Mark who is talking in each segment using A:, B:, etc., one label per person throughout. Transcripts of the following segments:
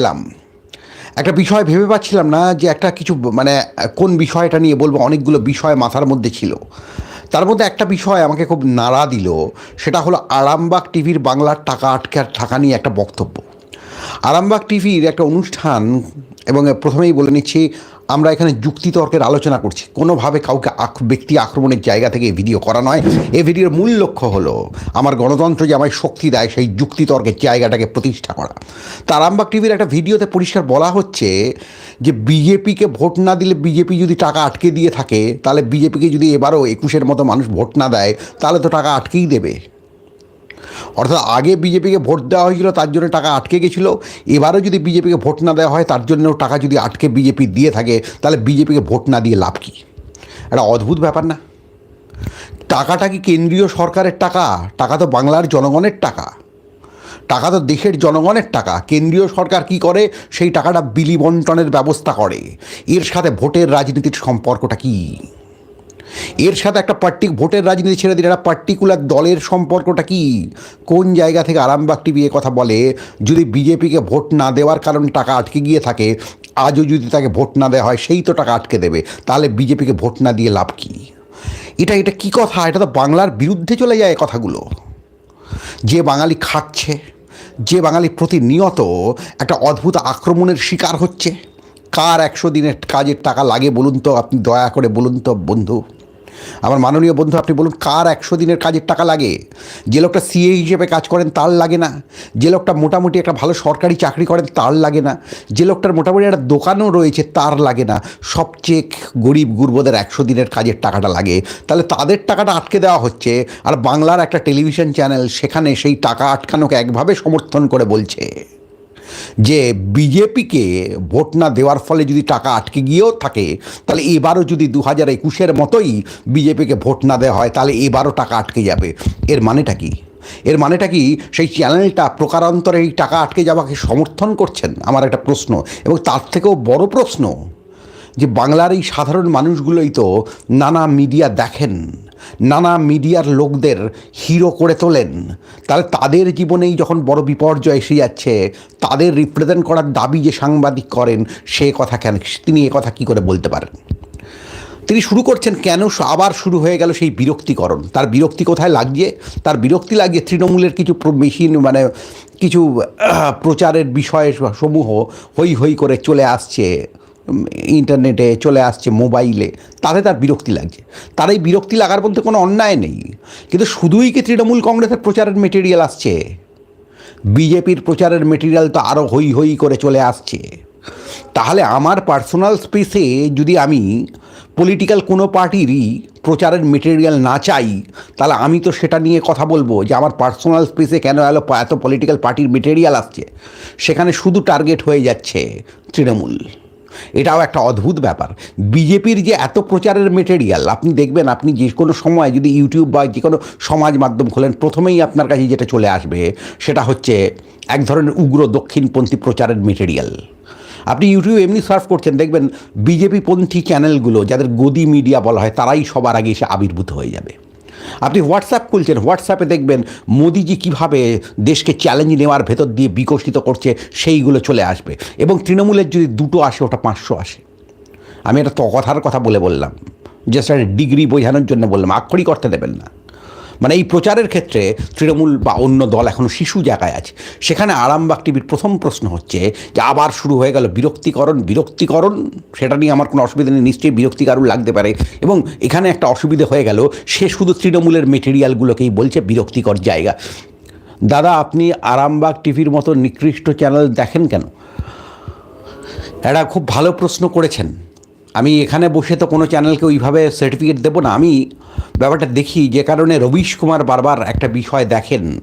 A: এলাম। একটা বিষয় ভেবে পাচ্ছিলাম না যে একটা কিছু মানে কোন বিষয়টা নিয়ে বলব, অনেকগুলো বিষয় মাথার মধ্যে ছিল। তার মধ্যে একটা বিষয় আমাকে খুব নাড়া দিল, সেটা হলো আরামবাগ টিভির বাংলার টাকা আটকার টাকা নিয়ে একটা বক্তব্য। আরামবাগ টিভির একটা অনুষ্ঠান, এবং প্রথমেই বলে নিচ্ছি আমরা এখানে যুক্তিতর্কের আলোচনা করছি। কোনোভাবে কাউকে ব্যক্তি আক্রমণের জায়গা থেকে এই ভিডিও করা নয়। এই ভিডিওর মূল লক্ষ্য হলো, আমার গণতন্ত্র যে আমায় শক্তি দেয় সেই যুক্তিতর্কের জায়গাটাকে প্রতিষ্ঠা করা। তা আরামবাগ টিভির একটা ভিডিওতে পরিষ্কার বলা হচ্ছে যে বিজেপিকে ভোট না দিলে বিজেপি যদি টাকা আটকে দিয়ে থাকে, তাহলে বিজেপিকে যদি এবারও একুশের মতো মানুষ ভোট না দেয়, তাহলে তো টাকা আটকেই দেবে। অর্থাৎ আগে বিজেপিকে ভোট দেওয়া হয়েছিল, তার জন্য টাকা আটকে গেছিল। এবারও যদি বিজেপিকে ভোট না দেওয়া হয়, তার জন্যও টাকা যদি আটকে বিজেপি দিয়ে থাকে, তাহলে বিজেপিকে ভোট না দিয়ে লাভ কী? একটা অদ্ভুত ব্যাপার না? টাকাটা কি কেন্দ্রীয় সরকারের টাকা? টাকা তো বাংলার জনগণের টাকা। টাকা তো দেশের জনগণের টাকা। কেন্দ্রীয় সরকার কি করে? সেই টাকাটা বিলি বন্টনের ব্যবস্থা করে। এর সাথে ভোটের রাজনীতির সম্পর্কটা কী? এর সাথে একটা পার্টি, ভোটের রাজনীতি ছেড়ে দিলে একটা পার্টিকুলার দলের সম্পর্কটা কি? কোন জায়গা থেকে আরামবাগ টিভি এ কথা বলে? যদি বিজেপিকে ভোট না দেওয়ার কারণে টাকা আটকে গিয়ে থাকে, আজও যদি তাকে ভোট না দেওয়া হয়, সেই তো টাকা আটকে দেবে। তাহলে বিজেপিকে ভোট না দিয়ে লাভ কী? এটা এটা কি কথা? এটা তো বাংলার বিরুদ্ধে চলে যায় কথাগুলো। যে বাঙালি খাচ্ছে যে বাঙালি প্রতিনিয়ত একটা অদ্ভুত আক্রমণের শিকার হচ্ছে। কার একশো দিনের কাজের টাকা লাগে বলুন তো? আপনি দয়া করে বলুন তো, বন্ধু। আমার মাননীয় বন্ধু, আপনি বলুন, কার একশো দিনের কাজের টাকা লাগে? যে লোকটা সিএ হিসেবে কাজ করেন, তার লাগে না। যে লোকটা মোটামুটি একটা ভালো সরকারি চাকরি করেন, তার লাগে না। যে লোকটার মোটামুটি একটা দোকানও রয়েছে, তার লাগে না। সবচেয়ে গরিব গুরবদের একশো দিনের কাজের টাকাটা লাগে। তাহলে তাদের টাকাটা আটকে দেওয়া হচ্ছে, আর বাংলার একটা টেলিভিশন চ্যানেল সেখানে সেই টাকা আটকানোকে একভাবে সমর্থন করে বলছে। যে বিজেপিকে ভোট না দেওয়ার ফলে যদি টাকা আটকে গিয়েও থাকে, তাহলে এবারও যদি দু হাজার একুশের মতোই বিজেপিকে ভোট না দেওয়া হয়, তাহলে এবারও টাকা আটকে যাবে। এর মানেটা কি? এর মানেটা কি? সেই চ্যানেলটা প্রকারান্তরে এই টাকা আটকে যাওয়াকে সমর্থন করছেন? আমার একটা প্রশ্ন, এবং তার থেকেও বড় প্রশ্ন যে বাংলার এই সাধারণ মানুষগুলোই তো নানা মিডিয়া দেখেন। নানা মিডিয়ার লোকদের হিরো করে তোলেন। তাহলে তাদের জীবনেই যখন বড় বিপর্যয় এসে যাচ্ছে, তাদের রিপ্রেজেন্ট করার দাবি যে সাংবাদিক করেন, সে কথা কেন, তিনি এ কথা কী করে বলতে পারেন? তিনি শুরু করছেন কেন আবার শুরু হয়ে গেল সেই বিরক্তিকরণ। তার বিরক্তি কোথায় লাগিয়ে? তার বিরক্তি লাগিয়ে তৃণমূলের কিছু মেশিন মানে কিছু প্রচারের বিষয় সমূহ হই হই করে চলে আসছে। ইন্টারনেটে চলে আসছে, মোবাইলে। তাতে তার বিরক্তি লাগছে। তার এই বিরক্তি লাগার বলতে কোনো অন্যায় নেই। কিন্তু শুধুই কি তৃণমূল কংগ্রেসের প্রচারের মেটেরিয়াল আসছে? বিজেপির প্রচারের মেটেরিয়াল তো আরও হই হই করে চলে আসছে। তাহলে আমার পার্সোনাল স্পেসে যদি আমি পলিটিক্যাল কোনো পার্টিরই প্রচারের মেটেরিয়াল না চাই, তাহলে আমি তো সেটা নিয়ে কথা বলব যে আমার পার্সোনাল স্পেসে কেন এলো, এত পলিটিক্যাল পার্টির মেটেরিয়াল আসছে। সেখানে শুধু টার্গেট হয়ে যাচ্ছে তৃণমূল। এটাও একটা অদ্ভুত ব্যাপার। বিজেপির যে এত প্রচারের মেটেরিয়াল আপনি দেখবেন আপনি যে কোনো সময় যদি ইউটিউব বা যে কোনো সমাজ মাধ্যম খোলেন, প্রথমেই আপনার কাছে যেটা চলে আসবে, সেটা হচ্ছে এক ধরনের উগ্র দক্ষিণপন্থী প্রচারের মেটেরিয়াল আপনি ইউটিউব এমনি সার্চ করছেন, দেখবেন বিজেপি পন্থী চ্যানেলগুলো যাদের গদি মিডিয়া বলা হয়, তারাই সবার আগে এসে আবির্ভূত হয়ে যাবে। আপনি হোয়াটসঅ্যাপ খুলছেন হোয়াটসঅ্যাপে দেখবেন মোদিজি কীভাবে দেশকে চ্যালেঞ্জ নেওয়ার ভেতর দিয়ে বিকশিত করছে, সেইগুলো চলে আসবে। এবং তৃণমূলের যদি দুটো আসে, ওটা পাঁচশো আসে। আমি একটা কথার কথা বলে বললাম। যে একটা ডিগ্রি বোঝানোর জন্য বললাম। আক্ষরিক অর্থে দেবেন না। মানে এই প্রচারের ক্ষেত্রে তৃণমূল বা অন্য দল এখনও শিশু জায়গায় আছে। সেখানে আরামবাগ টিভির প্রথম প্রশ্ন হচ্ছে যে আবার শুরু হয়ে গেল বিরক্তিকরণ বিরক্তিকরণ? সেটা নিয়ে আমার কোনো অসুবিধা নেই, নিশ্চয়ই বিরক্তিকারও লাগতে পারে। এবং এখানে একটা অসুবিধে হয়ে গেল, সে শুধু তৃণমূলের মেটেরিয়ালগুলোকেই বলছে বিরক্তিকর জায়গা। দাদা, আপনি আরামবাগ টিভির মতো নিকৃষ্ট চ্যানেল দেখেন কেন? একটা খুব ভালো প্রশ্ন করেছেন। আমি এখানে বসে তো কোনো চ্যানেলকে ওইভাবে সার্টিফিকেট দেবো না। আমি ব্যাপারটা দেখি যে কারণে রবিশ কুমার বারবার একটা বিষয় দেখেন।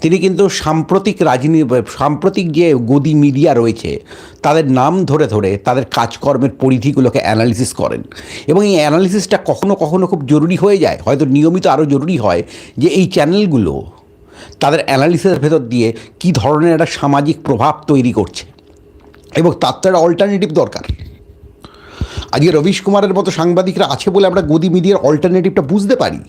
A: তিনি কিন্তু সাম্প্রতিক রাজনীতি সাম্প্রতিক যে গদি মিডিয়া রয়েছে, তাদের নাম ধরে ধরে তাদের কাজকর্মের পরিধিগুলোকে অ্যানালিসিস করেন। এবং এই অ্যানালিসিসটা কখনো কখনো খুব জরুরি হয়ে যায়। হয়তো নিয়মিত আরও জরুরি হয় যে এই চ্যানেলগুলো তাদের অ্যানালিসিসের ভেতর দিয়ে কী ধরনের একটা সামাজিক প্রভাব তৈরি করছে। এবং তার তো একটা অল্টারনেটিভ দরকার। আজকে রবিশ কুমারের মতো সাংবাদিকরা আছে বলে আমরা গদি মিডিয়ার অল্টারনেটিভটা বুঝতে পারি।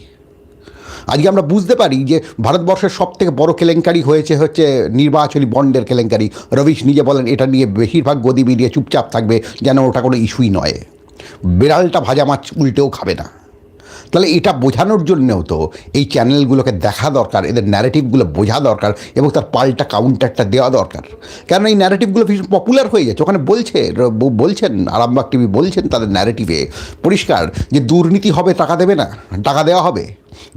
A: আজকে আমরা বুঝতে পারি যে ভারতবর্ষের সব থেকে বড় কেলেঙ্কারি হয়েছে হচ্ছে নির্বাচনী বন্ডের কেলেঙ্কারি। রবিশ নিজে বলেন, এটা নিয়ে বেশিরভাগ গদি মিডিয়া চুপচাপ থাকবে, যেন ওটা কোনো ইস্যুই নয়। বিড়ালটা ভাজা মাছ উল্টেও খাবে না। তাহলে এটা বোঝানোর জন্যও তো এই চ্যানেলগুলোকে দেখা দরকার, এদের ন্যারেটিভগুলো বোঝা দরকার এবং তার পাল্টা কাউন্টারটা দেওয়া দরকার। কারণ এই ন্যারেটিভগুলো ভীষণ পপুলার হয়ে যাচ্ছে। ওখানে বলছে বলছেন, আরামবাগ টিভি বলছেন তাদের ন্যারেটিভে পরিষ্কার, যে দুর্নীতি হবে টাকা দেবে না, টাকা দেওয়া হবে।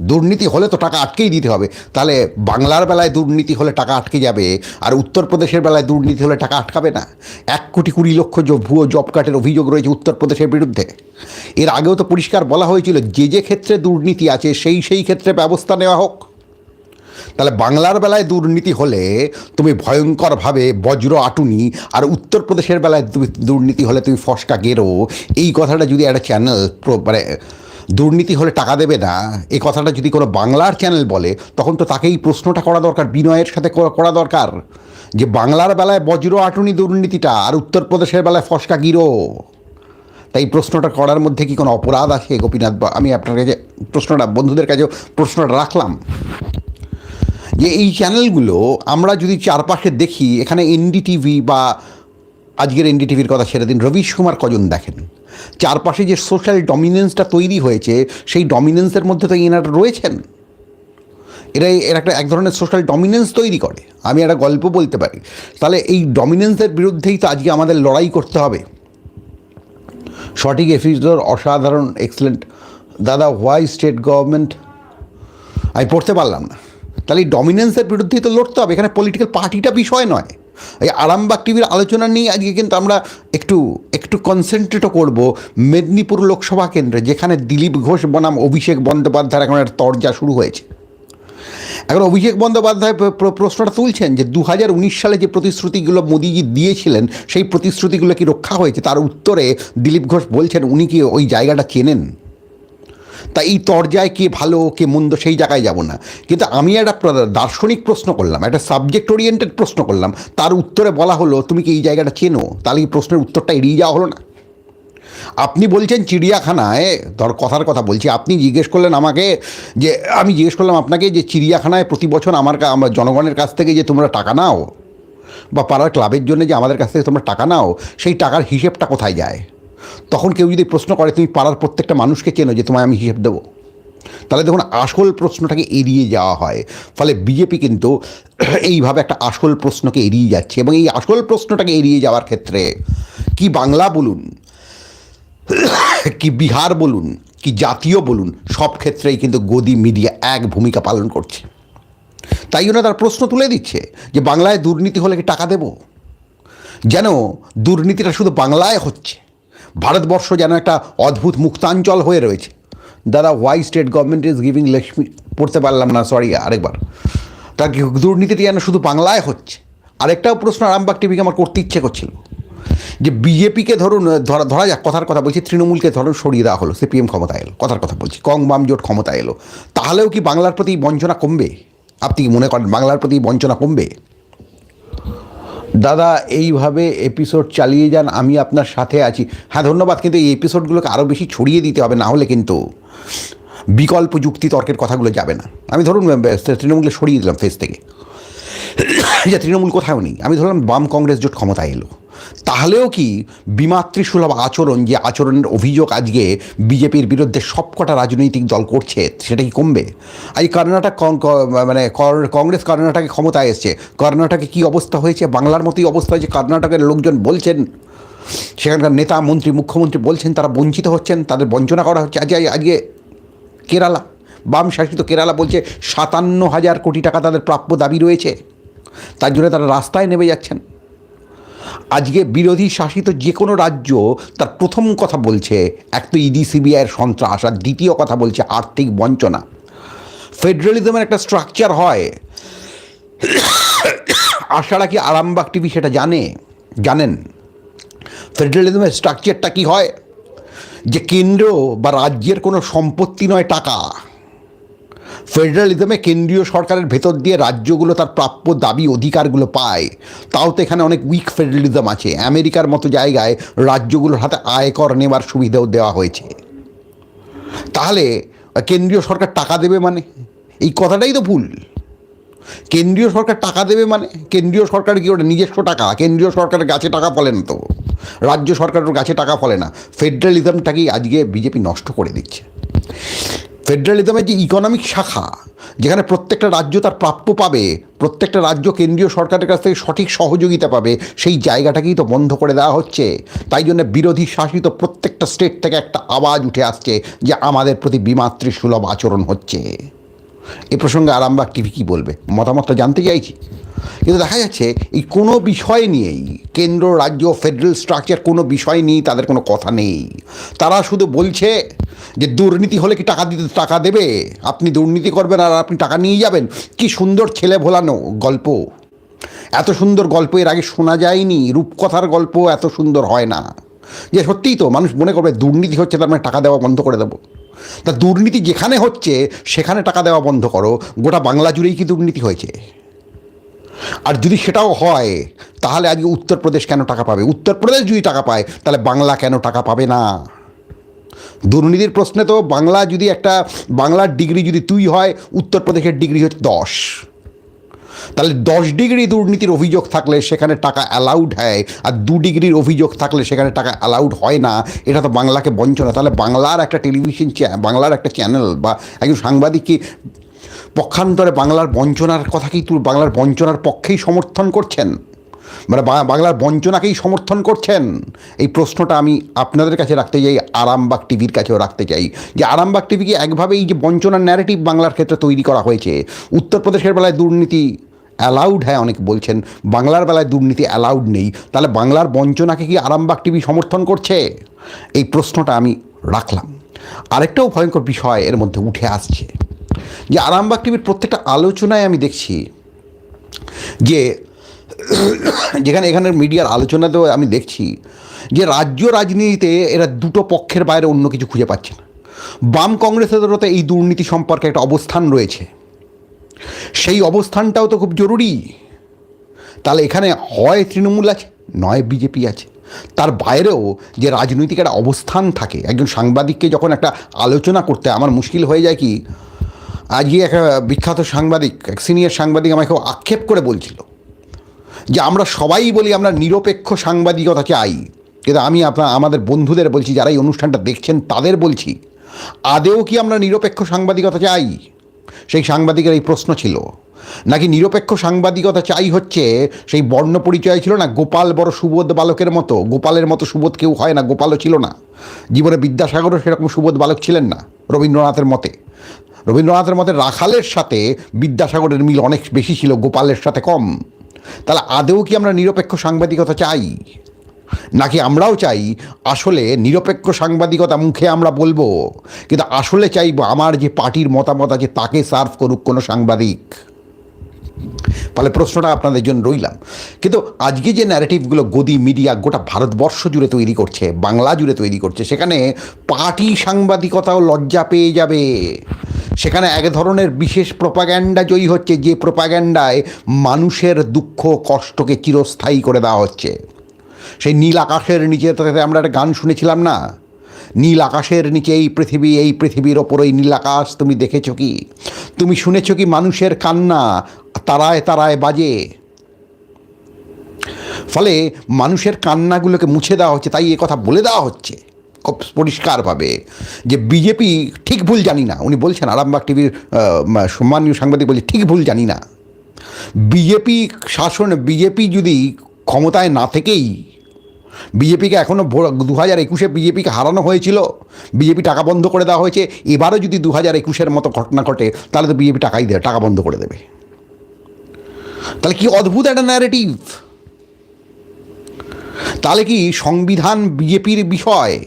A: দুর্নীতি হলে তো টাকা আটকেই দিতে হবে। তাহলে বাংলার বেলায় দুর্নীতি হলে টাকা আটকে যাবে, আর উত্তরপ্রদেশের বেলায় দুর্নীতি হলে টাকা আটকাবে না। এক কোটি কুড়ি লক্ষ ভুয়ো জব কার্ডের অভিযোগ রয়েছে উত্তরপ্রদেশের বিরুদ্ধে। এর আগেও তো পরিষ্কার বলা হয়েছিল, যে যে ক্ষেত্রে দুর্নীতি আছে, সেই সেই ক্ষেত্রে ব্যবস্থা নেওয়া হোক। তাহলে বাংলার বেলায় দুর্নীতি হলে তুমি ভয়ঙ্করভাবে বজ্র আটুনি, আর উত্তরপ্রদেশের বেলায় দুর্নীতি হলে তুমি ফসকা গেরো। এই কথাটা যদি একটা চ্যানেল মানে দুর্নীতি হলে টাকা দেবে না, এ কথাটা যদি কোনো বাংলার চ্যানেল বলে, তখন তো তাকেই প্রশ্নটা করা দরকার, বিনয়ের সাথে করা- করা দরকার। যে বাংলার বেলায় বজ্র আটুনি দুর্নীতিটা আর উত্তরপ্রদেশের বেলায় ফসকা গিরো। তাই প্রশ্নটা করার মধ্যে কি কোনো অপরাধ আছে গোপীনাথ বা, আমি আপনার কাছে প্রশ্নটা, বন্ধুদের কাছেও প্রশ্নটা রাখলাম। যে এই চ্যানেলগুলো আমরা যদি চারপাশে দেখি, এখানে এনডিটিভি বা আজকের এনডিটিভির কথা ছেড়ে দিন রবিশ কুমার কজন দেখেন? চারপাশে যে সোশ্যাল ডমিনেন্সটা তৈরি হয়েছে, সেই ডমিনেন্সের মধ্যে তো এনারা রয়েছেন। এরা এর একটা, এক ধরনের সোশ্যাল ডমিনেন্স তৈরি করে। আমি একটা গল্প বলতে পারি। তাহলে এই ডমিনেন্সের বিরুদ্ধেই তো আজকে আমাদের লড়াই করতে হবে। সঠিক এফিসর অসাধারণ এক্সেলেন্ট দাদা হোয়াই স্টেট গভর্নমেন্ট আমি পড়তে পারলাম না। তাহলে এই ডমিনেন্সের বিরুদ্ধেই তো লড়তে হবে। এখানে পলিটিক্যাল পার্টিটা বিষয় নয়। এই আরামবাগ টিভির আলোচনা নিয়ে আজকে কিন্তু আমরা একটু একটু কনসেন্ট্রেটও করব মেদিনীপুর লোকসভা কেন্দ্রে, যেখানে দিলীপ ঘোষ বনাম অভিষেক বন্দ্যোপাধ্যায়ের এখন একটা তরজা শুরু হয়েছে। এখন অভিষেক বন্দ্যোপাধ্যায় প্র- প্র- প্রশ্নটা তুলছেন যে দু হাজার উনিশ সালে যে প্রতিশ্রুতিগুলো মোদিজি দিয়েছিলেন, সেই প্রতিশ্রুতিগুলো কি রক্ষা হয়েছে? তার উত্তরে দিলীপ ঘোষ বলছেন, উনি কি ওই জায়গাটা চেনেন? তা এই তরজায় কে ভালো, কে মন্দ সেই জায়গায় যাব না। কিন্তু আমি একটা দার্শনিক প্রশ্ন করলাম, একটা সাবজেক্ট ওরিয়েন্টেড প্রশ্ন করলাম। তার উত্তরে বলা হলো, তুমি কি এই জায়গাটা চেনো? তাহলে এই প্রশ্নের উত্তরটা এড়িয়ে যাওয়া হলো না? আপনি বলছেন চিড়িয়াখানায়, ধর কথার কথা বলছি, আপনি জিজ্ঞেস করলেন আমাকে যে, আমি জিজ্ঞেস করলাম আপনাকে যে চিড়িয়াখানায় প্রতি বছর আমার কা- আমার জনগণের কাছ থেকে যে তোমরা টাকা নাও, বা পাড়ার ক্লাবের জন্য যে আমাদের কাছ থেকে তোমরা টাকা নাও, সেই টাকার হিসেবটা কোথায় যায়? তখন কেউ যদি প্রশ্ন করে, তুমি পাড়ার প্রত্যেকটা মানুষকে চেনো? যে, তোমায় আমি হিসেব দেবো। তাহলে দেখুন, আসল প্রশ্নটাকে এড়িয়ে যাওয়া হয়। ফলে বিজেপি কিন্তু এইভাবে একটা আসল প্রশ্নকে এড়িয়ে যাচ্ছে এবং এই আসল প্রশ্নটাকে এড়িয়ে যাওয়ার ক্ষেত্রে কি বাংলা বলুন, কি বিহার বলুন, কি জাতীয় বলুন, সব ক্ষেত্রেই কিন্তু গদি মিডিয়া এক ভূমিকা পালন করছে। তাই জন্য তার প্রশ্ন তুলে দিচ্ছে যে, বাংলায় দুর্নীতি হলে কি টাকা দেব? যেন দুর্নীতিটা শুধু বাংলায় হচ্ছে। ভারতবর্ষ যেন একটা অদ্ভুত মুক্তাঞ্চল হয়ে রয়েছে। দাদা why state government is giving Lakshmi পড়তে পারলাম না সরি আরেকবার। তার দুর্নীতিটি যেন শুধু বাংলায় হচ্ছে? আরেকটাও প্রশ্ন আরামবাগ টিভিকে আমার করতে ইচ্ছে করছিল। যে বিজেপিকে ধরুন, ধরা ধরা যাক, কথার কথা বলছি, তৃণমূলকে ধরুন সরিয়ে দেওয়া হলো, সিপিএম ক্ষমতা এলো, কথার কথা বলছি, কং বাম জোট ক্ষমতা এলো। তাহলেও কি বাংলার প্রতি বঞ্চনা কমবে? আপনি কি মনে করেন বাংলার প্রতি বঞ্চনা কমবে? দাদা, এইভাবে এপিসোড চালিয়ে যান, আমি আপনার সাথে আছি। হ্যাঁ ধন্যবাদ, কিন্তু এই এপিসোডগুলোকে আরও বেশি ছড়িয়ে দিতে হবে, না হলে কিন্তু বিকল্প যুক্তি তর্কের কথাগুলো যাবে না। আমি ধরুন তৃণমূলকে সরিয়ে দিলাম ফেস থেকে। যে তৃণমূল কোথাও নেই। আমি ধরলাম বাম কংগ্রেস জোট ক্ষমতায় এলো। তাহলেও কি বিমাতৃসুলভ আচরণ যে আচরণের অভিযোগ আজকে বিজেপির বিরুদ্ধে সবকটা রাজনৈতিক দল করছে, সেটা কি কমবে? আজ কর্ণাটক মানে কংগ্রেস কর্ণাটকে ক্ষমতায় এসছে। কর্ণাটকে কি অবস্থা হয়েছে? বাংলার মতোই অবস্থা হয়েছে। কর্ণাটকের লোকজন বলছেন, সেখানকার নেতা, মন্ত্রী, মুখ্যমন্ত্রী বলছেন, তারা বঞ্চিত হচ্ছেন, তাদের বঞ্চনা করা হচ্ছে। আজকে আজকে কেরালা, বাম শাসিত কেরালা বলছে, সাতান্ন হাজার কোটি টাকা তাদের প্রাপ্য দাবি রয়েছে। তার জন্য তারা রাস্তায় নেমে যাচ্ছেন। আজকে বিরোধী শাসিত যে কোনো রাজ্য তার প্রথম কথা বলছে, এক তো ইডি, সিবিআইয়ের সন্ত্রাস, আর দ্বিতীয় কথা বলছে আর্থিক বঞ্চনা। ফেডারেলিজমের একটা স্ট্রাকচার হয়। আশারা কি আরামবাগ টিভি সেটা জানে? জানেন। ফেডারেলিজমের স্ট্রাকচারটা কি হয়? যে কেন্দ্র বা রাজ্যের কোনো সম্পত্তি নয়, টাকা। ফেডারালিজমে কেন্দ্রীয় সরকারের ভেতর দিয়ে রাজ্যগুলো তার প্রাপ্য দাবি অধিকারগুলো পায়। তাও তো এখানে অনেক উইক ফেডারালিজম আছে। আমেরিকার মতো জায়গায় রাজ্যগুলোর হাতে আয়কর নেবার সুবিধাও দেওয়া হয়েছে। তাহলে, কেন্দ্রীয় সরকার টাকা দেবে মানে? এই কথাটাই তো ভুল। কেন্দ্রীয় সরকার টাকা দেবে মানে? কেন্দ্রীয় সরকার কি ওটা নিজস্ব টাকা? কেন্দ্রীয় সরকারের গাছে টাকা ফলে না তো। রাজ্য সরকারের গাছে টাকা ফলে না। ফেডারেলিজমটাকেই আজকে বিজেপি নষ্ট করে দিচ্ছে? ফেডারেলিজমের যে ইকোনমিক শাখা, যেখানে প্রত্যেকটা রাজ্য তার প্রাপ্য পাবে, প্রত্যেকটা রাজ্য কেন্দ্রীয় সরকারের কাছ থেকে সঠিক সহযোগিতা পাবে, সেই জায়গাটাকেই তো বন্ধ করে দেওয়া হচ্ছে। তাই জন্য বিরোধী শাসিত প্রত্যেকটা স্টেট থেকে একটা আওয়াজ উঠে আসছে যে আমাদের প্রতি বিমাতৃসুলভ আচরণ হচ্ছে। এ প্রসঙ্গে আরামবাগ টিভি কী বলবে? মতামতটা জানতে চাইছি। কিন্তু দেখা যাচ্ছে, এই কোনো বিষয় নিয়েই, কেন্দ্র, রাজ্য ফেডারেল স্ট্রাকচার কোনো বিষয় নিয়েই তাদের কোনো কথা নেই। তারা শুধু বলছে যে দুর্নীতি হলে কি টাকা দিতে টাকা দেবে? আপনি দুর্নীতি করবেন আর আপনি টাকা নিয়ে যাবেন। কি সুন্দর ছেলে ভোলানো গল্প। এত সুন্দর গল্প এর আগে শোনা যায়নি। রূপকথার গল্প এত সুন্দর হয় না। যে সত্যিই তো, মানুষ মনে করবে দুর্নীতি হচ্ছে তার মানে টাকা দেওয়া বন্ধ করে দেবো। তা দুর্নীতি যেখানে হচ্ছে, সেখানে টাকা দেওয়া বন্ধ করো। গোটা বাংলা জুড়েই কি দুর্নীতি হয়েছে? আর যদি সেটাও হয়, তাহলে আজকে উত্তরপ্রদেশ কেন টাকা পাবে? উত্তরপ্রদেশ যদি টাকা পায়, তাহলে বাংলা কেন টাকা পাবে না? দুর্নীতির প্রশ্নে তো বাংলা যদি একটা, বাংলার ডিগ্রি যদি তুই হয়, উত্তরপ্রদেশের ডিগ্রি হচ্ছে দশ। তাহলে দশ ডিগ্রি দুর্নীতির অভিযোগ থাকলে সেখানে টাকা অ্যালাউড হয় আর দু ডিগ্রির অভিযোগ থাকলে সেখানে টাকা অ্যালাউড হয় না, এটা তো বাংলাকে বঞ্চনা। তাহলে বাংলার একটা টেলিভিশন বাংলার একটা চ্যানেল বা একজন সাংবাদিক কি পক্ষান্তরে বাংলার বঞ্চনার কথা কি বাংলার বঞ্চনার পক্ষেই সমর্থন করছেন? মানে বাংলার বঞ্চনাকেই সমর্থন করছেন? এই প্রশ্নটা আমি আপনাদের কাছে রাখতে চাই, আরামবাগ টিভির কাছেও রাখতে চাই। যে আরামবাগ টিভিকে একভাবে এই যে বঞ্চনার ন্যারেটিভ বাংলার ক্ষেত্রে তৈরি করা হয়েছে, উত্তরপ্রদেশের বেলায় দুর্নীতি অ্যালাউড হ্যাঁ অনেকে বলছেন, বাংলার বেলায় দুর্নীতি অ্যালাউড নেই। তাহলে বাংলার বঞ্চনাকে কি আরামবাগ টিভি সমর্থন করছে? এই প্রশ্নটা আমি রাখলাম। আরেকটাও ভয়ঙ্কর বিষয় এর মধ্যে উঠে আসছে, যে আরামবাগ টিভির প্রত্যেকটা আলোচনায় আমি দেখছি যে, যেখানে এখানের মিডিয়ার আলোচনাতেও আমি দেখছি যে রাজ্য রাজনীতিতে এরা দুটো পক্ষের বাইরে অন্য কিছু খুঁজে পাচ্ছে না। বাম কংগ্রেসেরও তো এই দুর্নীতি সম্পর্কে একটা অবস্থান রয়েছে। সেই অবস্থানটাও তো খুব জরুরি। তাহলে এখানে হয় তৃণমূল আছে, নয় বিজেপি আছে। তার বাইরেও যে রাজনৈতিক একটা অবস্থান থাকে, একজন সাংবাদিককে যখন একটা আলোচনা করতে আমার মুশকিল হয়ে যায় কি, আজকে একটা বিখ্যাত সাংবাদিক, এক সিনিয়র সাংবাদিক আমাকে আক্ষেপ করে বলছিল যে, আমরা সবাই বলি আমরা নিরপেক্ষ সাংবাদিকতা চাই। কিন্তু আমি আপনার, আমাদের বন্ধুদের বলছি, যারা এই অনুষ্ঠানটা দেখছেন, তাদের বলছি, আদেও কি আমরা নিরপেক্ষ সাংবাদিকতা চাই? সেই সাংবাদিকের এই প্রশ্ন ছিল। নাকি নিরপেক্ষ সাংবাদিকতা চাই হচ্ছে সেই বর্ণ পরিচয় ছিল না গোপাল বড় সুবোধ বালকের মতো? গোপালের মতো সুবোধ কেউ হয় না, গোপালও ছিল না। জীবনে বিদ্যাসাগরও সেরকম সুবোধ বালক ছিলেন না রবীন্দ্রনাথের মতে। রবীন্দ্রনাথের মতে রাখালের সাথে বিদ্যাসাগরের মিল অনেক বেশি ছিল, গোপালের সাথে কম। তাহলে আদৌ কি আমরা নিরপেক্ষ সাংবাদিকতা চাই? নাকি আমরাও চাই আসলে নিরপেক্ষ সাংবাদিকতা মুখে আমরা বলব? কিন্তু আসলে চাইব আমার যে পার্টির মতামত আছে তাকে সার্ভ করুক কোনো সাংবাদিক। তাহলে প্রশ্নটা আপনাদের জন্য রইলাম। কিন্তু আজকে যে ন্যারেটিভগুলো গদি মিডিয়া গোটা ভারতবর্ষ জুড়ে তৈরি করছে, বাংলা জুড়ে তৈরি করছে, সেখানে পার্টি সাংবাদিকতাও লজ্জা পেয়ে যাবে। সেখানে এক ধরনের বিশেষ প্রপাগ্যান্ডা জয়ী হচ্ছে, যে প্রপাগ্যান্ডায় মানুষের দুঃখ, কষ্টকে চিরস্থায়ী করে দেওয়া হচ্ছে। সেই নীল আকাশের নিচে তাতে আমরা একটা গান শুনেছিলাম না? নীল আকাশের নিচে এই পৃথিবী, এই পৃথিবীর ওপর ওই নীল আকাশ, তুমি দেখেছ কি? তুমি শুনেছো কি মানুষের কান্না তারায় তারায় বাজে? ফলে মানুষের কান্নাগুলোকে মুছে দেওয়া হচ্ছে, তাই এ কথা বলে দেওয়া হচ্ছে খুব পরিষ্কারভাবে যে বিজেপি ঠিক ভুল জানি না। উনি বলছেন, আরামবাগ টিভির সম্মানীয় সাংবাদিক বলছে, ঠিক ভুল জানি না। বিজেপি শাসন, বিজেপি যদি ক্ষমতায় না থেকেই বিজেপিকে এখনও দু হাজার একুশে বিজেপিকে হারানো হয়েছিল। বিজেপি টাকা বন্ধ করে দেওয়া হয়েছে। এবারও যদি দু হাজার একুশের মতো ঘটনা ঘটে, তাহলে তো বিজেপি টাকাই দেবে, টাকা বন্ধ করে দেবে। তাহলে কি অদ্ভুত একটা ন্যারেটিভ তাহলে কি সংবিধান বিজেপির বিষয়?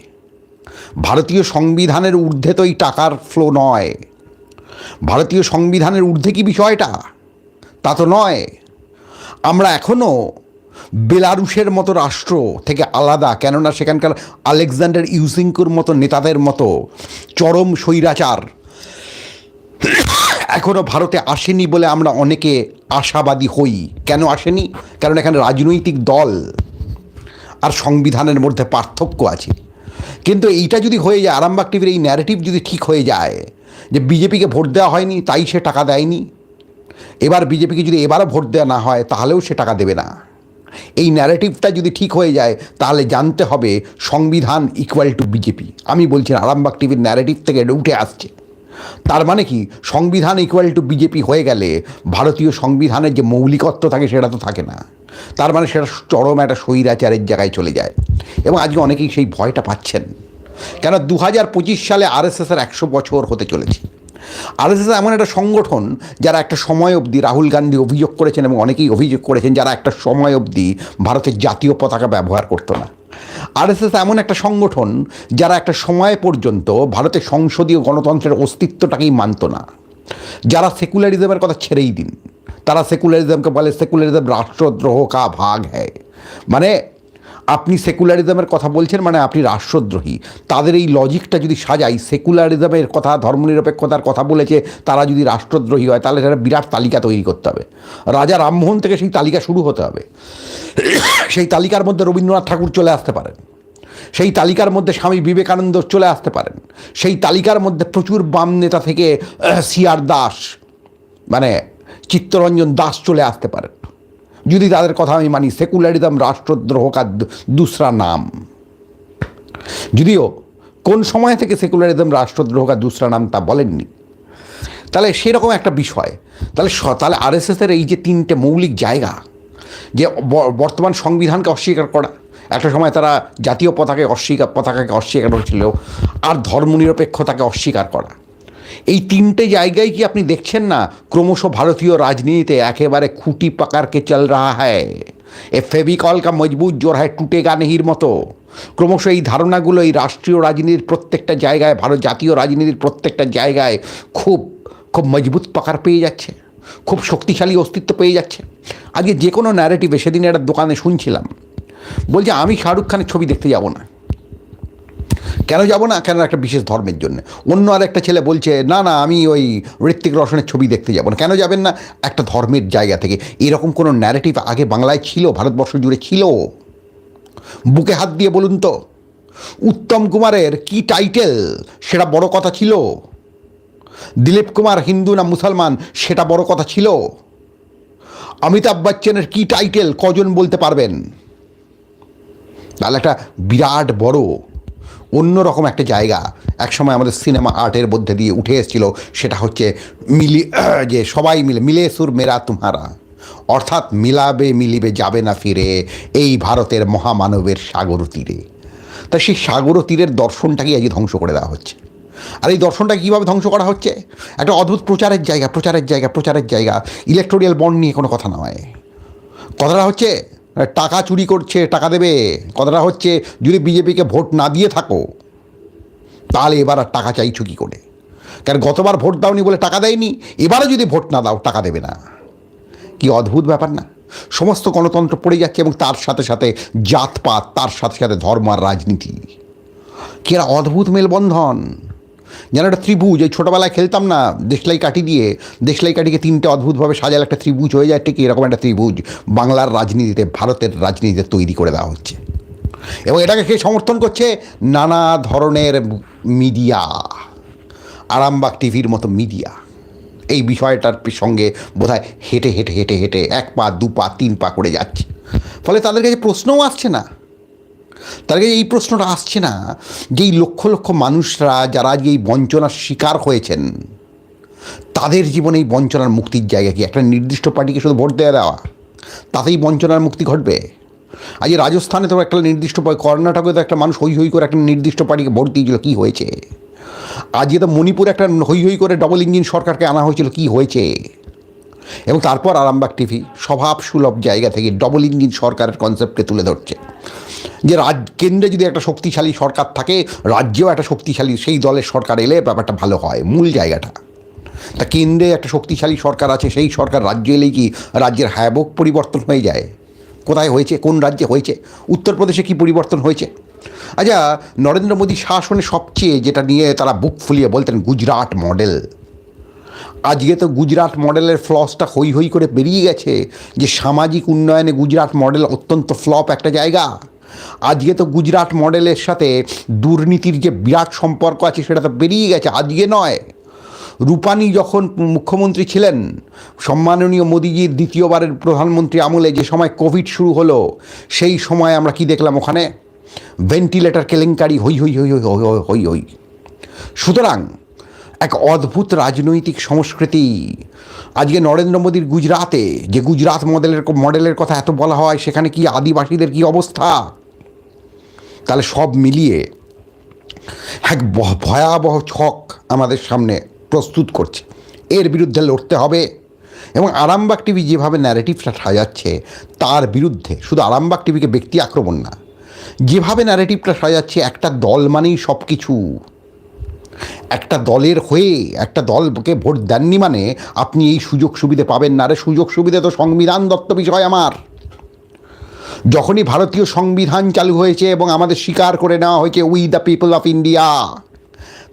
A: ভারতীয় সংবিধানের ঊর্ধ্বে তো এই টাকার ফ্লো নয়। ভারতীয় সংবিধানের ঊর্ধ্বে কি বিষয়টা? তা তো নয়। আমরা এখনও বেলারুশের মতো রাষ্ট্র থেকে আলাদা, কেননা সেখানকার আলেকজান্ডার ইউসিঙ্কুর মতো নেতাদের মতো চরম স্বৈরাচার। এখনও ভারতে আসেনি বলে আমরা অনেকে আশাবাদী হই। কেন আসেনি? কারণ এখানে রাজনৈতিক দল আর সংবিধানের মধ্যে পার্থক্য আছে। কিন্তু এইটা যদি হয়ে যায়, আরামবাগ টিভির এই ন্যারেটিভ যদি ঠিক হয়ে যায় যে বিজেপিকে ভোট দেওয়া হয়নি, তাই সে টাকা দেয়নি, এবার বিজেপিকে যদি এবারও ভোট দেওয়া না হয়, তাহলেও সে টাকা দেবে না। এই ন্যারেটিভটা যদি ঠিক হয়ে যায়, তাহলে জানতে হবে সংবিধান ইকুয়াল টু বিজেপি আমি বলছি আরামবাগ টিভির ন্যারেটিভ থেকে এটা উঠে আসছে। তার মানে কি? সংবিধান ইকুয়াল টু বিজেপি হয়ে গেলে ভারতীয় সংবিধানের যে মৌলিকত্ব থাকে, সেটা তো থাকে না। তার মানে সেটা চরম একটা স্বৈরাচারের জায়গায় চলে যায়। এবং আজকে অনেকেই সেই ভয়টা পাচ্ছেন। কেন? দু পঁচিশ সালে আরএসএসের একশো বছর হতে চলেছে। আরএসএস এমন একটা সংগঠন যারা একটা সময় অবধি রাহুল গান্ধী অভিযোগ করেছেন এবং অনেকেই অভিযোগ করেছেন যারা একটা সময় অবধি ভারতের জাতীয় পতাকা ব্যবহার করতো না। আরএসএস এমন একটা সংগঠন যারা একটা সময় পর্যন্ত ভারতের সংসদীয় গণতন্ত্রের অস্তিত্বটাকেই মানত না। যারা সেকুলারিজমের কথা ছেড়েই দিন। তারা সেকুলারিজমকে বলে সেকুলারিজম রাষ্ট্রদ্রোহ কা ভাগ হ্যায়। মানে আপনি সেকুলারিজমের কথা বলছেন মানে আপনি রাষ্ট্রদ্রোহী। তাদের এই লজিকটা যদি সাজাই সেকুলারিজমের কথা, ধর্মনিরপেক্ষতার কথা বলেছে, তারা যদি রাষ্ট্রদ্রোহী হয়, তাহলে সেটা বিরাট তালিকা তৈরি করতে হবে। রাজা রামমোহন থেকে সেই তালিকা শুরু হতে হবে। সেই তালিকার মধ্যে রবীন্দ্রনাথ ঠাকুর চলে আসতে পারেন। সেই তালিকার মধ্যে স্বামী বিবেকানন্দ চলে আসতে পারেন। সেই তালিকার মধ্যে প্রচুর বাম নেতা থেকে সিআর দাস মানে চিত্তরঞ্জন দাস চলে আসতে পারেন। যদি তাদের কথা আমি মানি সেকুলারিজম রাষ্ট্রদ্রোহ কা দু- দুসরা নাম। যদিও কোন সময় থেকে সেকুলারিজম রাষ্ট্রদ্রোহ কা দুসরা নাম তা বলেননি, তাহলে সেরকম একটা বিষয়। তাহলে তাহলে আরএসএসের এই যে তিনটে মৌলিক জায়গা, যে বর্তমান সংবিধানকে অস্বীকার করা, একটা সময় তারা জাতীয় পতাকাকে অস্বীকার পতাকাকে অস্বীকার করেছিল, আর ধর্মনিরপেক্ষতাকে অস্বীকার করা। এই তিনটে জায়গায় কি আপনি দেখছেন না ক্রমশ ভারতীয় রাজনীতিতে একেবারে খুঁটি পাকারকে চল রাহা হ্যায়? এ ফেভিকল কা মজবুত জোর হয় টুটেগা নেহির মতো। ক্রমশ এই ধারণাগুলো এই রাষ্ট্রীয় রাজনীতির প্রত্যেকটা জায়গায়, ভারত জাতীয় রাজনীতির প্রত্যেকটা জায়গায় খুব খুব মজবুত পাকার পেয়ে যাচ্ছে। খুব শক্তিশালী অস্তিত্ব পেয়ে যাচ্ছে। আজকে যে কোনো ন্যারেটিভে সেদিন একটা দোকানে শুনছিলাম। বলছে, আমি শাহরুখ খানের ছবি দেখতে যাব না। কেন যাব না? কেন একটা বিশেষ ধর্মের জন্য। অন্য আর একটা ছেলে বলছে, না না, আমি ওই ঋত্বিক রোশনের ছবি দেখতে যাব না। কেন যাবেন না? একটা ধর্মের জায়গা থেকে। এরকম কোনো ন্যারেটিভ আগে বাংলায় ছিল? ভারতবর্ষ জুড়ে ছিল? বুকে হাত দিয়ে বলুন তো। উত্তম কুমারের কি টাইটেল সেটা বড় কথা ছিল? দিলীপ কুমার হিন্দু না মুসলমান? সেটা বড় কথা ছিল? অমিতাভ বচ্চনের কি টাইটেল কজন বলতে পারবেন? তাহলে একটা বিরাট বড় অন্যরকম একটা জায়গা একসময় আমাদের সিনেমা আর্টের মধ্যে দিয়ে উঠে এসেছিল, সেটা হচ্ছে মিলি, যে সবাই মিলে মিলে সুর মেরা তুমারা। অর্থাৎ মিলাবে মিলিবে যাবে না ফিরে, এই ভারতের মহামানবের সাগর তীরে। তা সেই সাগর তীরের দর্শনটাকে আজকে ধ্বংস করে দেওয়া হচ্ছে। আর এই দর্শনটা কীভাবে ধ্বংস করা হচ্ছে? একটা অদ্ভুত প্রচারের জায়গা প্রচারের জায়গা প্রচারের জায়গা। ইলেকট্রিয়াল বন্ড নিয়ে কোনো কথা নয়। কথাটা হচ্ছে টাকা চুরি করছে, টাকা দেবে। কথাটা হচ্ছে, যদি বিজেপিকে ভোট না দিয়ে থাকো, তাহলে এবার আর টাকা চাইছো কী করে। কারণ গতবার ভোট দাওনি বলে টাকা দেয়নি, এবারও যদি ভোট না দাও, টাকা দেবে না। কি অদ্ভুত ব্যাপার না? সমস্ত গণতন্ত্র পড়ে যাচ্ছে এবং তার সাথে সাথে জাতপাত, তার সাথে সাথে ধর্ম আর রাজনীতি। কি একটা অদ্ভুত মেলবন্ধন। যেন একটা ত্রিভুজ, এই ছোটোবেলায় খেলতাম না দেশলাই কাঠি দিয়ে দেশলাই কাঠিকে তিনটে অদ্ভুতভাবে সাজালে একটা ত্রিভুজ হয়ে যায়, ঠিক এরকম একটা ত্রিভুজ বাংলার রাজনীতিতে, ভারতের রাজনীতিতে তৈরি করে দেওয়া হচ্ছে। এবং এটাকে কে সমর্থন করছে? নানা ধরনের মিডিয়া, আরামবাগ টিভির মতো মিডিয়া। এই বিষয়টার সঙ্গে বোধহয় হেঁটে হেঁটে হেঁটে হেঁটে এক পা, দু পা, তিন পা করে যাচ্ছে। ফলে তাদের কাছে প্রশ্নও আসছে না। তার কাছে এই প্রশ্নটা আসছে না, যে এই লক্ষ লক্ষ মানুষরা যারা আজকে এই বঞ্চনার শিকার হয়েছেন, তাদের জীবনে এই বঞ্চনার মুক্তির জায়গা কি? একটা নির্দিষ্ট পার্টিকে শুধু ভোট দেওয়া দেওয়া, তাতেই বঞ্চনার মুক্তি ঘটবে? আজ রাজস্থানে তো একটা নির্দিষ্ট কর্ণাটকে তো একটা মানুষ হই হই করে একটা নির্দিষ্ট পার্টিকে ভোট দিয়েছিল, কী হয়েছে? আজকে তো মণিপুরে একটা হই হই করে ডবল ইঞ্জিন সরকারকে আনা হয়েছিল, কী হয়েছে? এবং তারপর আরামবাগ টিভি স্বভাব সুলভ জায়গা থেকে ডবল ইঞ্জিন সরকারের কনসেপ্টকে তুলে ধরছে। যে রাজ, কেন্দ্রে যদি একটা শক্তিশালী সরকার থাকে, রাজ্যেও একটা শক্তিশালী, সেই দলের সরকার এলে ব্যাপারটা ভালো হয়, মূল জায়গাটা। তা কেন্দ্রে একটা শক্তিশালী সরকার আছে, সেই সরকার রাজ্যে এলেই কি রাজ্যের হ্যাবক পরিবর্তন হয়ে যায়? কোথায় হয়েছে? কোন রাজ্যে হয়েছে? উত্তরপ্রদেশে কি পরিবর্তন হয়েছে? আচ্ছা নরেন্দ্র মোদী শাসনে সবচেয়ে যেটা নিয়ে তারা বুক ফুলিয়ে বলতেন গুজরাট মডেল। আজকে তো গুজরাট মডেলের ফ্লসটা হই হই করে বেরিয়ে গেছে যে সামাজিক উন্নয়নে গুজরাট মডেল অত্যন্ত ফ্লপ একটা জায়গা। আজকে তো গুজরাট মডেলের সাথে দুর্নীতির যে বিরাট সম্পর্ক আছে, সেটা তো বেরিয়ে গেছে, আজকে নয়। রূপানি যখন মুখ্যমন্ত্রী ছিলেন, সম্মাননীয় মোদীজির দ্বিতীয়বারের প্রধানমন্ত্রী আমলে যে সময় কোভিড শুরু হলো, সেই সময় আমরা কি দেখলাম ওখানে? ভেন্টিলেটার কেলেঙ্কারি, হই হই হই হই হই হই সুতরাং এক অদ্ভুত রাজনৈতিক সংস্কৃতি। আজকে নরেন্দ্র মোদীর গুজরাতে যে গুজরাত মডেলের মডেলের কথা এত বলা হয়, সেখানে কি আদিবাসীদের কি অবস্থা? তাহলে সব মিলিয়ে এক ভয়াবহ ছক আমাদের সামনে প্রস্তুত করছে। এর বিরুদ্ধে লড়তে হবে এবং আরামবাগ টিভি যেভাবে ন্যারেটিভটা সাজাচ্ছে, তার বিরুদ্ধে শুধু আরামবাগ টিভিকে ব্যক্তি আক্রমণ না, যেভাবে ন্যারেটিভটা সাজাচ্ছে, একটা দল মানেই সব কিছু একটা দলের হয়ে একটা দলকে ভোট দেননি মানে আপনি এই সুযোগ সুবিধে পাবেন না। আরে সুযোগ সুবিধে তো সংবিধান দত্ত বিষয় আমার। যখনই ভারতীয় সংবিধান চালু হয়েছে এবং আমাদের স্বীকার করে নেওয়া হয়েছে we the people of India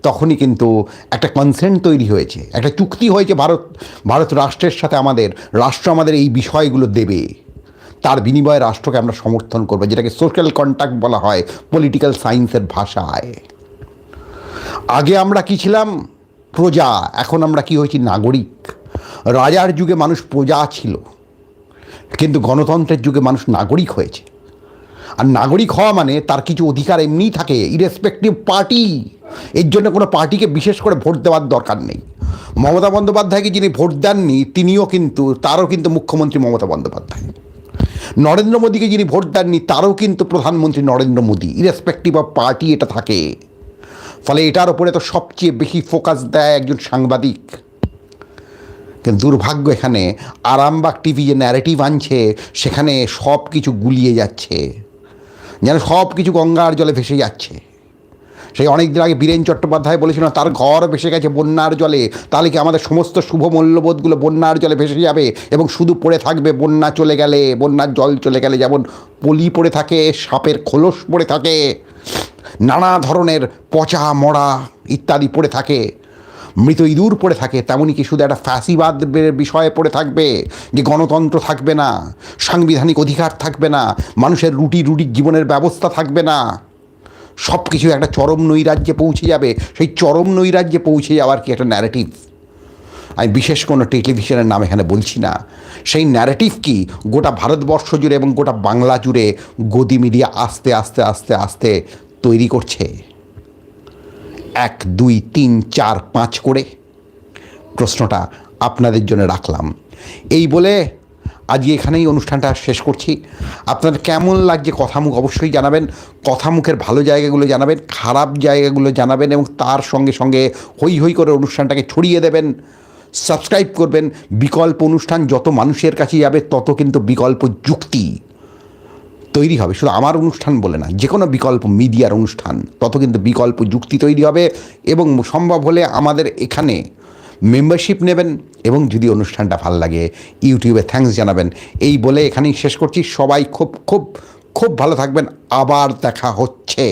A: তখনই কিন্তু একটা কনসেন্ট তৈরি হয়েছে, একটা চুক্তি হয়েছে ভারত ভারত রাষ্ট্রের সাথে আমাদের, রাষ্ট্র আমাদের এই বিষয়গুলো দেবে। তার বিনিময়ে রাষ্ট্রকে আমরা সমর্থন করব, যেটাকে সোশ্যাল কন্ট্যাক্ট বলা হয় পলিটিক্যাল সায়েন্সের ভাষায়। আগে আমরা কি ছিলাম? প্রজা, এখন আমরা কি হয়েছি? নাগরিক। রাজার যুগে মানুষ প্রজা ছিল। কিন্তু গণতন্ত্রের যুগে মানুষ নাগরিক হয়েছে। আর নাগরিক হওয়া মানে তার কিছু অধিকার এমনিই থাকে ইরেসপেক্টিভ পার্টি এর জন্য কোনো পার্টিকে বিশেষ করে ভোট দেওয়ার দরকার নেই। মমতা বন্দ্যোপাধ্যায়কে যিনি ভোট দেননি, তিনিও কিন্তু, তারও কিন্তু মুখ্যমন্ত্রী মমতা বন্দ্যোপাধ্যায়। নরেন্দ্র মোদীকে যিনি ভোট দেননি, তারও কিন্তু প্রধানমন্ত্রী Narendra Modi. Irrespective of party এটা থাকে। ফলে এটার ওপরে তো সবচেয়ে বেশি ফোকাস দেয় একজন সাংবাদিক। কিন্তু দুর্ভাগ্য এখানে আরামবাগ টিভি যে ন্যারেটিভ আনছে, সেখানে সব কিছু গুলিয়ে যাচ্ছে। যেন সব কিছু গঙ্গার জলে ভেসে যাচ্ছে। সেই অনেক দিন আগে বীরেন চট্টোপাধ্যায় বলেছিল, তার ঘর ভেসে গেছে বন্যার জলে, তাহলে কি আমাদের সমস্ত শুভ মূল্যবোধগুলো বন্যার জলে ভেসে যাবে এবং শুধু পড়ে থাকবে বন্যা চলে গেলে, বন্যার জল চলে গেলে যেমন পলি পড়ে থাকে, সাপের খোলস পড়ে থাকে, নানা ধরনের পচা মরা ইত্যাদি পড়ে থাকে? মৃত ইঁদুর পড়ে থাকে, তেমনই কি শুধু একটা ফ্যাসিবাদ বিষয়ে পড়ে থাকবে? যে গণতন্ত্র থাকবে না? সাংবিধানিক অধিকার থাকবে না? মানুষের রুটি রুটি জীবনের ব্যবস্থা থাকবে না? সব কিছু একটা চরম নৈরাজ্যে পৌঁছে যাবে। সেই চরম নৈরাজ্যে পৌঁছে যাওয়ার কি একটা ন্যারেটিভ আমি বিশেষ কোনো টেলিভিশনের নাম এখানে বলছি না। সেই ন্যারেটিভ কি? গোটা ভারতবর্ষ জুড়ে এবং গোটা বাংলা জুড়ে গদি মিডিয়া আস্তে আস্তে আস্তে আস্তে তৈরি করছে। এক, দুই, তিন, চার, পাঁচ করে প্রশ্নটা আপনাদের জন্য রাখলাম। এই বলে আজকে এখানেই অনুষ্ঠানটা শেষ করছি। আপনাদের কেমন লাগছে কথামুখ অবশ্যই জানাবেন, কথামুখের ভালো জায়গাগুলো জানাবেন, খারাপ জায়গাগুলো জানাবেন এবং তার সঙ্গে সঙ্গে হই হই করে অনুষ্ঠানটাকে ছড়িয়ে দেবেন, সাবস্ক্রাইব করবেন। বিকল্প অনুষ্ঠান যত মানুষের কাছে যাবে, তত কিন্তু বিকল্প যুক্তি। তৈরি হবে, শুধু আমার অনুষ্ঠান বলে না যে কোনো বিকল্প মিডিয়ার অনুষ্ঠান, তত কিন্তু বিকল্প যুক্তি তৈরি হবে এবং সম্ভব হলে আমাদের এখানে মেম্বারশিপ নেবেন এবং যদি অনুষ্ঠানটা ভালো লাগে, ইউটিউবে থ্যাংকস জানাবেন। এই বলে এখানেই শেষ করছি। সবাই খুব খুব খুব ভালো থাকবেন। আবার দেখা হচ্ছে।